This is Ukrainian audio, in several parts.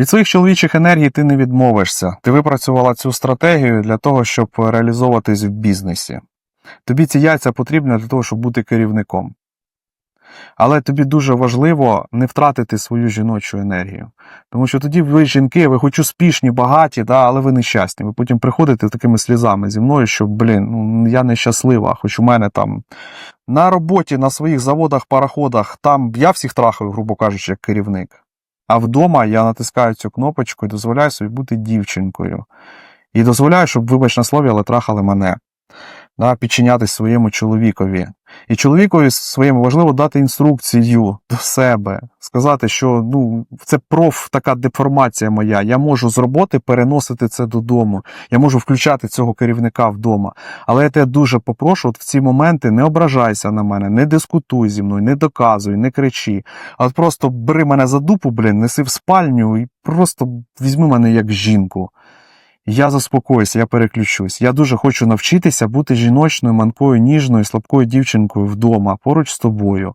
Від своїх чоловічих енергій ти не відмовишся. Ти випрацювала цю стратегію для того, щоб реалізовуватись в бізнесі. Тобі ці яйця потрібні для того, щоб бути керівником. Але тобі дуже важливо не втратити свою жіночу енергію. Тому що тоді ви, жінки, ви хоч успішні, багаті, да, але ви нещасні. Ви потім приходите такими слізами зі мною, що, блін, ну, я нещаслива, хоч у мене там на роботі, на своїх заводах, пароходах, там я всіх трахаю, грубо кажучи, як керівник. А вдома я натискаю цю кнопочку і дозволяю собі бути дівчинкою. І дозволяю, щоб, вибач на слові, але трахали мене. Да, підчинятись своєму чоловікові. І чоловікові своєму важливо дати інструкцію до себе, сказати, що ну, це проф така деформація моя. Я можу з роботи переносити це додому. Я можу включати цього керівника вдома. Але я тебе дуже попрошу, от в ці моменти не ображайся на мене, не дискутуй зі мною, не доказуй, не кричи. А от просто бери мене за дупу, блін, неси в спальню і просто візьми мене як жінку. Я заспокоюся, я переключусь. Я дуже хочу навчитися бути жіночною, манкою, ніжною, слабкою дівчинкою вдома, поруч з тобою.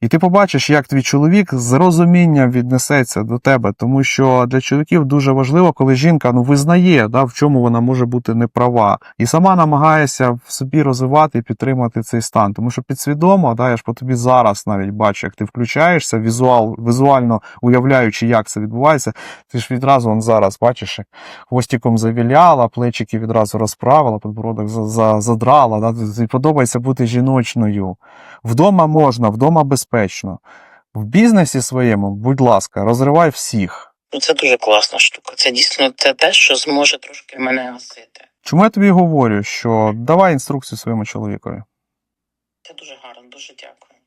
І ти побачиш, як твій чоловік з розумінням віднесеться до тебе, тому що для чоловіків дуже важливо, коли жінка ну, визнає, да, в чому вона може бути неправа, і сама намагається в собі розвивати і підтримати цей стан. Тому що підсвідомо, да, я ж по тобі зараз навіть бачу, як ти включаєшся, візуал, візуально уявляючи, як це відбувається, ти ж відразу он зараз бачиш, як хвостиком завіляла, плечики відразу розправила, за, задрала. Да? Тобі подобається бути жіночною. Вдома можна, вдома безпечно. В бізнесі своєму, будь ласка, розривай всіх. Ну, це дуже класна штука. Це дійсно це те, що зможе трошки мене гасити. Чому я тобі говорю, що давай інструкцію своєму чоловікові? Це дуже гарно, дуже дякую.